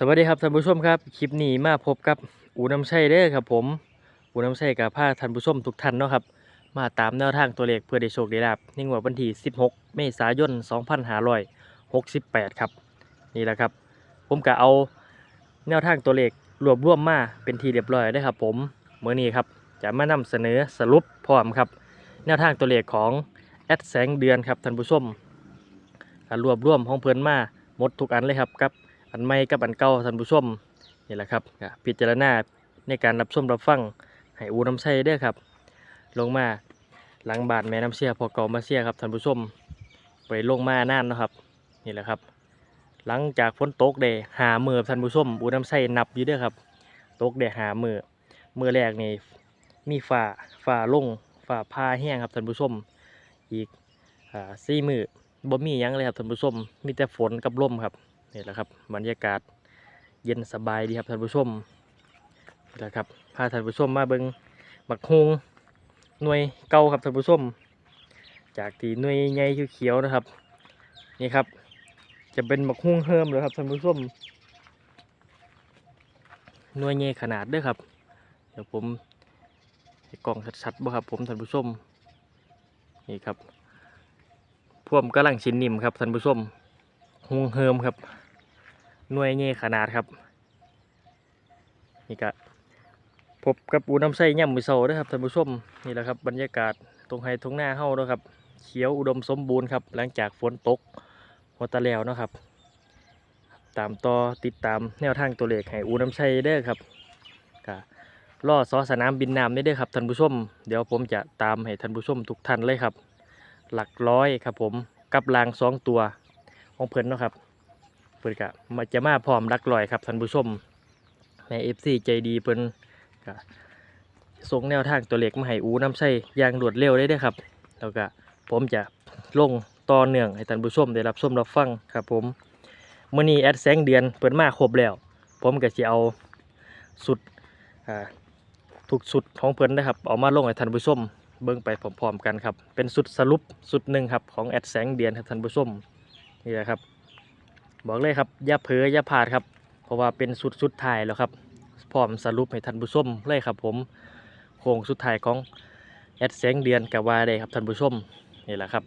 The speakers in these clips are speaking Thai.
สวัสดีครับท่านผู้ชมครับคลิปนี้มาพบกับอูน้ำชัยเด้อครับผมอูน้ำชัยกับพาท่านผู้ชมทุกท่านเนาะครับมาตามแนวทางตัวเลขเพื่อได้โชคได้ลาบในงวดวันที่ 16 เมษายน 2568 ครับนี่แหละครับ ผมก็เอาแนวทางตัวเลขรวบรวมมาเป็นทีเรียบร้อยได้ครับ ผมเมื่อนี้ครับจะมานำเสนอสรุปพร้อมครับ แนวทางตัวเลขของแอดแสงเดือนครับท่านผู้ชมรวบรวมของเพิ่อนมาหมดทุกอันเลยครับกับ อันใหม่กับอันเก่าท่านผู้ชมนี่แหละครับพิจารณาในการรับชมรับฟังให้อูน้ำใช้เด้อครับ ลงมาหลังบาทแม่น้ำเชี่ยพอเก่ามาเชียครับท่านผู้ชมไปลงมานานนะครับ นี่แหละครับ หลังจากฝนตกเดหาเมือท่านผู้ชมอูน้ำใช้นับอยู่เด้อครับตกเดหาเมือเมือแรกนี่มีฝ่าฝ่าลงฝ่าพาแห้งครับท่านผู้ชมอีกอ่าสี่มือบ่มียังเลยครับท่านผู้ชมมีแต่ฝนกับลมครับ นี่แหละครับบรรยากาศเย็นสบายดีครับท่านผู้ชมนี่แหละครับพาท่านผู้ชมมาเบิงบักฮงหน่วยเก่าครับท่านผู้ชม จากที่หน่วยใหญ่เขียวๆนะครับนี่ครับ จะเป็นบักฮงเฮิมเลยครับท่านผู้ชมหน่วยใหญ่ขนาดด้วยครับ เดี๋ยวผมกล้องชัดๆบ่ครับผมท่านผู้ชมนี่ครับพ่วมกำลังชิ้นนิ่มครับท่านผู้ชมฮงเฮิมครับ หน่วยเงี้ขนาดครับ นี่ก็พบกับอูน้ำไส้ย่ำมือเสด้อครับท่านผู้ชมนี่แหละครับบรรยากาศตรงไฮตรงหน้าเฮ้าเนาะครับเขียวอุดมสมบูรณ์ครับ หลังจากฝนตกหัวตะแล้วนะครับ ตามต่อติดตามแนวทางตัวเลขให้อูน้ำไส้เด้อครับก็ล่อซอสนามบินน้ำนี่เด้อครับท่านผู้ชม เดี๋ยวผมจะตามให้ท่านผู้ชมทุกท่านเลยครับ หลักร้อยครับผมกับรางสองตัวของเพิ่นเนาะครับ เพิ่นก็มาจะมาพร้อมรักลอยครับท่านผู้ชมใน FC ใจดีเพิ่นก็ส่งแนวทางตัวเลขมาให้อูน้ำใส่อย่างรวดเร็วได้ด้อครับ แล้วก็ผมจะลงต่อเนื่องให้ท่านผู้ชมได้รับชมรับฟังครับผมมื้อนี้แอดแสงเดือนเพิ่นมาครบแล้ว ผมก็สิเอาสุดอ่าทุกสุดของเพิ่นนะครับเอามาลงให้ท่านผู้ชมเบิ่งไปพร้อมๆกันครับ เป็นสุดสรุปสุดหนึ่งครับของแอดแสงเดือนครับท่านผู้ชมนี่แหละครับ บอกเลยครับอย่าเผลออย่าพลาดครับ เพราะว่าเป็นสุดสุดท้ายแล้วครับพร้อมสรุปให้ท่านผู้ชมเลยครับ ผมโค้งสุดท้ายของแอดแสงเดือนกับว่าได้ครับท่านผู้ชมนี่แหละครับ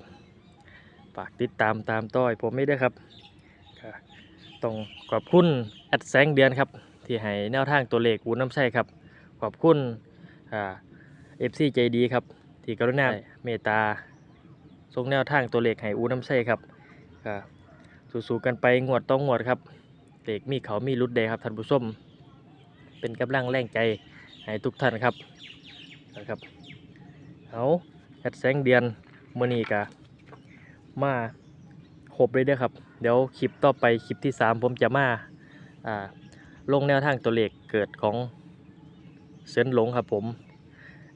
ฝากติดตามตามต่อยผมไม่ได้ครับต้องขอบคุณแอดแสงเดือนครับ ที่ให้แนวทางตัวเลขอูน้ำใช่ครับ ขอบคุณเอฟซีใจดีครับ ที่กรุณาเมตตาส่งแนวทางตัวเลขให้อูน้ำใช่ครับ สู้ๆกันไปงวดต้องงวดครับเด็กมีเขามีรุดเดครับท่านผู้ชมเป็นกำลังแรงใจให้ทุกท่านครับนะครับเอาแอดแสงเดือนมื่อนี้กะมาครบเลยเด้อครับ เดี๋ยวคลิปต่อไปคลิปที่ 3 ผมจะมาอ่าลงแนวทางตัวเลขเกิดของเซินหลงครับผม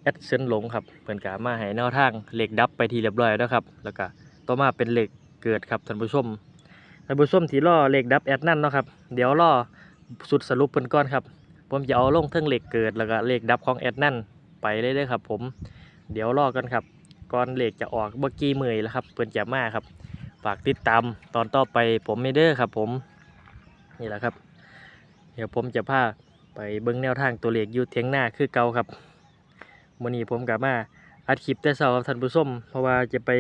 แอดเซินหลงครับเพื่อนกามาให้แนวทางเหล็กดับไปทีเรียบร้อยแล้วครับ แล้วก็ต่อมาเป็นเหล็กเกิดครับท่านผู้ชม ท่านผู้ชมที่ล่อเหลขดับแอดนั่นเนาะครับ เดี๋ยวล่อสุดสรุปเพิ่นก่อนครับ ผมจะเอาลงเทิงเหลขเกิดแล้วก็เหลขดับของแอดนั่นไปเลยเด้อครับ ผมเดี๋ยวล่อกันครับก่อนเหลขจะออกเมื่อกี้มือแล้วครับเพิ่นจะมาครับ ฝากติดตามตอนต่อไปผมไม่เด้อครับ ผมนี่แหละครับ เดี๋ยวผมจะพาไปเบิ้งแนวทางตัวเหลขอยู่เทียงหน้าคือเก่าครับวันนี้ผมกลับมาอัดคลิปแต่เช้าครับท่านผู้ชม เพราะว่าจะไป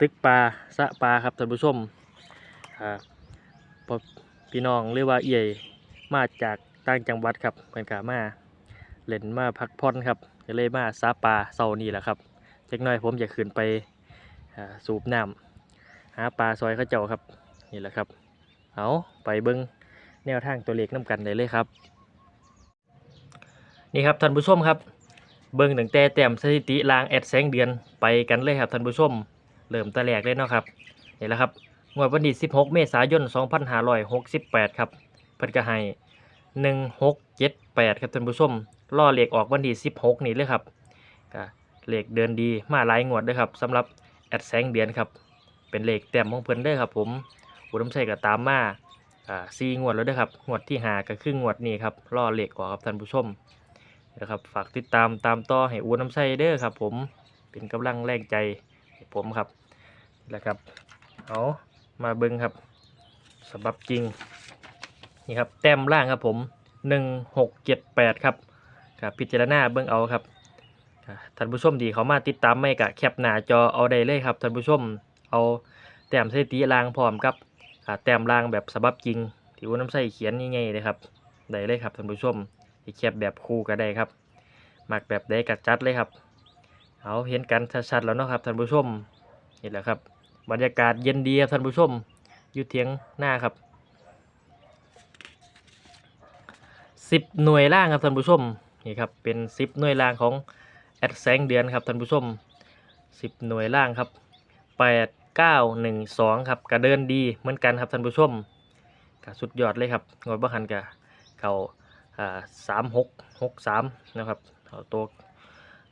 ตึกปลาสะปลาครับท่านผู้ชม อ่าพอพี่น้องหรือว่าเอี่ยมาจากต่างจังหวัดครับเพิ่นกามาเล่นมาพักผ่อนครับก็เลยมาสาปลาเสานี้แหละครับเจักหน่อยผมจะขึ้นไปสูบน้ำหาปลาซอยข้าเจ้าครับนี่แหละครับเอาไปเบิ้งแนวทางตัวเลขน้ำกันได้เลยครับ นี่ครับท่านผู้ชมครับ เบิ้งตั้งแต่แต้มสถิติลางแอดแสงเดือนไปกันเลยครับท่านผู้ชม เริ่มตะแรกเลยเนาะครับนี่แหละครับ งวดวันที่16 เมษายน 2568 ครับเพิ่นก็ให้ 1678 ครับท่านผู้ชมล่อเลขออกวันที่16 นี่เลยครับก็เลขเดินดีมาหลายงวดเด้วยครับสำหรับแอดแสงเดือนครับ เป็นเลขแต้มของเพิ่นเด้อครับผมอุดมใส่ก็ตามมาอ่า4งวดแล้วเด้อครับงวดที่หาก็คืองวดนี้ครับล่อเลขออกครับท่านผู้ชมนะครับฝากติดตามตามต่อให้อูน้ำใส่เด้อครับ ผมเป็นกำลังแรงใจผมครับนี่แหละครับเอา มาเบิ้งครับสำหรับจริงนี่ครับแต้มล่างครับผมหนึ่งหกเจ็ดแปดครับกับพิจารณาเบื้งเอาครับท่านผู้ชมดีเขามาติดตามไม่กะแคปหน้าจอเอาได้เลยครับท่านผู้ชมเอาแต้มสถิติล่างพร้อมครับอ่าแต้มล่างแบบฉบับจริงที่ว่าน้ำใส่เขียนง่ายๆเลยครับได้เลยครับท่านผู้ชมที่แคปแบบคู่ก็ได้ครับมักแบบใดกัดจัดเลยครับ เอาเห็นกันชัดๆแล้วเนาะครับท่านผู้ชมนี่แหละครับ บรรยากาศเย็นดีครับท่านผู้ชมอยู่เทียงหน้าครับสิบหน่วยล่างครับท่านผู้ชมนี่ครับเป็นสิบหน่วยล่างของแอดแสงเดือนครับท่านผู้ชมสิบหน่วยล่างครับแปดเก้าหนึ่งสองครับกระเดินดีเหมือนกันครับท่านผู้ชมกสุดยอดเลยครับงดบ้หันกะเขาอ่าสามหกหกสามนะครับเอาตัว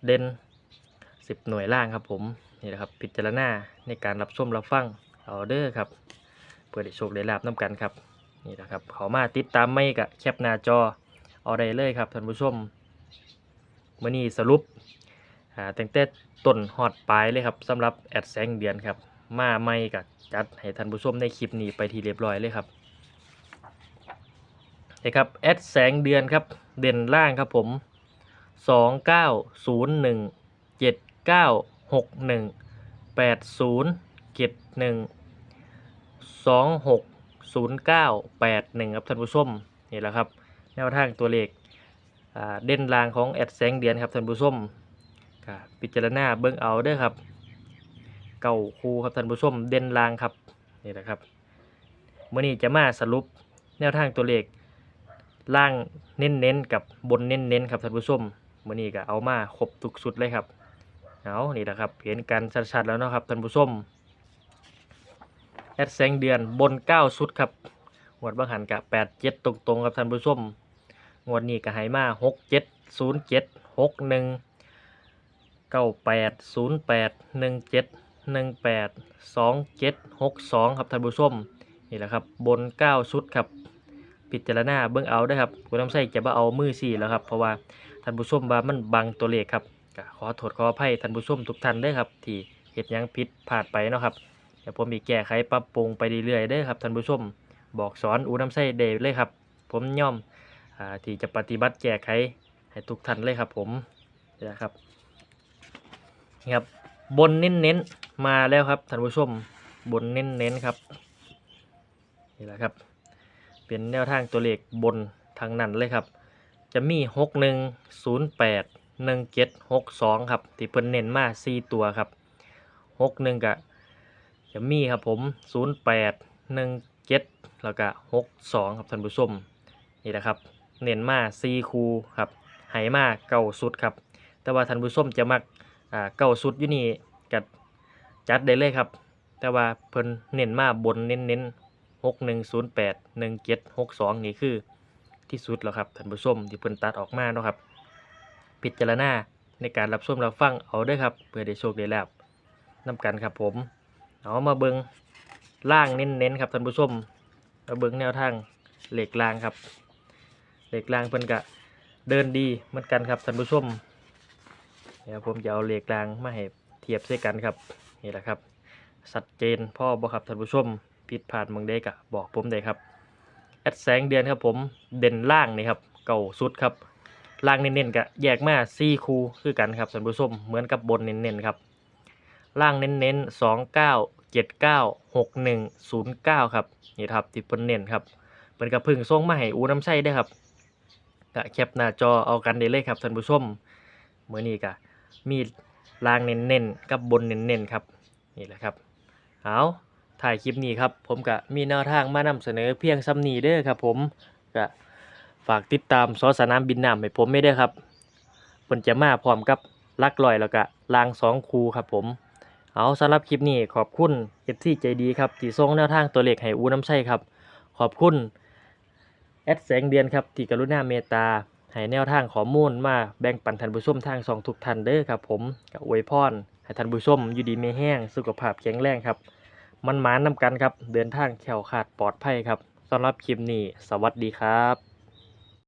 เด่นสิบหน่วยล่างครับผม นี่แหละครับพิจารณาในการรับชมรับฟังเอาเด้อครับเพื่อได้โชคได้ลาบน้ำกันครับนี่แหละครับเขามาติดตามไม่กะแคปหน้าจอเอาได้เลยครับท่านผู้ชมมื่อนี้สรุปอ่าตั้งแต่ต้นฮอดปลายเลยครับสำหรับแอดแสงเดือนครับมาไม่กับจัดให้ท่านผู้ชมในคลิปนี้ไปทีเรียบร้อยเลยครับนี่ครับแอดแสงเดือนครับเด่นล่างครับผมสองเก้าศูนย์ หกหนึ่งแปดศูนย์เจ็ดหนึ่งสองหกศูนย์เก้าแปดหนึ่งครับท่านผู้ชมนี่แหละครับ แนวทางตัวเลขเด่นลางของแอดแสงเดือนครับท่านผู้ชมก็พิจารณาเบิ่งเอาเด้อครับ เก่าคูครับท่านผู้ชมเด่นลางครับนี่แหละครับเมื่อนี้จะมาสรุปแนวทางตัวเลขล่างเน้นๆกับบนเน้นๆครับท่านผู้ชมเมื่อนี้ก็เอามาครบทุกสุดเลยครับ เอานี่แหละครับเห็นกันชัดๆแล้วนะครับท่านผู้ชมแอดแสงเดือนบน9ชุดครับงวดบางหันกับแปดเจ็ดตรงๆครับท่านผู้ชมงวดนี้ก็ให้มาหกเจ็ดศูนย์เจ็ดหกหนึ่งเก้าแปดศูนย์แปดหนึ่งเจ็ดหนึ่งแปดสองเจ็ดหกสองครับท่านผู้ชมนี่แหละครับบนเก้าชุดครับพิจารณาเบื้องเอาได้ครับคุณน้ำใส่จะมาเอามือสี่แล้วครับเพราะว่าท่านผู้ชมว่ามันบังตัวเลขครับ ก็ขอโทษขออภัยท่านผู้ชมทุกท่านเด้อครับที่เหตุยังผิดพลาดไปเนาะครับเดี๋ยวผมมีแก้ไขปรับปรุงไปเรื่อยๆเด้อครับท่านผู้ชมบอกสอนอูน้ำไส้เดเลยครับ ผมย่อมอที่จะปฏิบัติแก้ไขให้ทุกท่านเลยครับผมนี่นะครับนี่ครับบนเน้นๆมาแล้วครับท่านผู้ชมบนเน้นๆครับนี่แหละครับ เป็นแนวทางตัวเลขบนทางนั้นเลยครับ จะมีหก หนึ่งเจ็ดหกสองครับ ที่เพิ่นเน้นมาสี่ตัวครับหกหนึ่งกะจะมีครับผมศูนย์แปดหนึ่งเจ็ดแล้วก็หกสองครับท่านผู้ชมนี่แหละครับ เน้นมาสี่คูครับไหมาเก้าสุดครับ แต่ว่าท่านผู้ชมจะมักอ่าเก้าสุดอยู่นี่กัจัดได้เลยครับ แต่ว่าเพิ่นเน้นมาบนเน้นเน้นหกหนึ่งศูนย์แปดหนึ่งเจ็ดหกสองนี่คือที่สุดแล้วครับท่านผู้ชมที่เพิ่นตัดออกมาเนาะครับ พิจารณาในการรับชมรับฟังเอาด้วยครับเพื่อได้โชคได้ลาบนํกันครับผมเอามาเบิงล่างเน้นๆครับท่านผู้ชมมาเบิงแนวทางเหล็กลางครับเหล็กลางเพิ่นกะเดินดีเหมือนกันครับท่านผู้ชมเดี๋ยวผมจะเอาเหล็กลางมาให้เทียบใส่กันครับนี่แหละครับชัดเจนพ่อบ่ครับท่านผู้ชมผิดพลาดบางเด็กะบอกผมได้ครับแอดแสงเดือนครับผมเด่นล่างนี่ครับเก่าสุดครับ ล่างเน้นๆกะแยกมาซี่คูคือกันครับท่านผู้ชมเหมือนกับบนเน้นๆครับ ล่างเน้นๆสองเก้าเจ็ดเก้าหกหนึ่งศูนย์เก้าครับนี่ครับที่เพิ่นเน้นครับเพิ่นกระพึ่งส่งมาให้อูน้ำใช้ได้ครับกะแคปหน้าจอเอากันได้เลยครับท่านผู้ชมเมื่อนี้กะมีล่างเน้นๆกับบนเน้นๆครับนี่แหละครับเอาถ่ายคลิปนี้ครับผมกะมีแนวทางมานำเสนอเพียงซ้ำนี้เด้อครับผมกะ ฝากติดตามซอสนามบินน้ำให้ผมไม่ได้ครับเพิ่นจะมาพร้อมกับลักลอยแล้วก็รางสองคูครับผม เอาสำหรับคลิปนี้ขอบคุณเอฟซีใจดีครับที่ส่งแนวทางตัวเลขให้อูน้ำใช่ครับ ขอบคุณแอดแสงเดือนครับที่กรุณาเมตตาให้แนวทางข้อมูลมาแบ่งปันท่านผู้ชมทางสองทุกท่านเด้อครับผมกับอวยพรให้ท่านผู้ชมอยู่ดีไม่แห้งสุขภาพแข็งแรงครับ มันหมานนำกันครับ เดินทางแข็วขาดปลอดภัยครับสำหรับคลิปนี้ สวัสดีครับ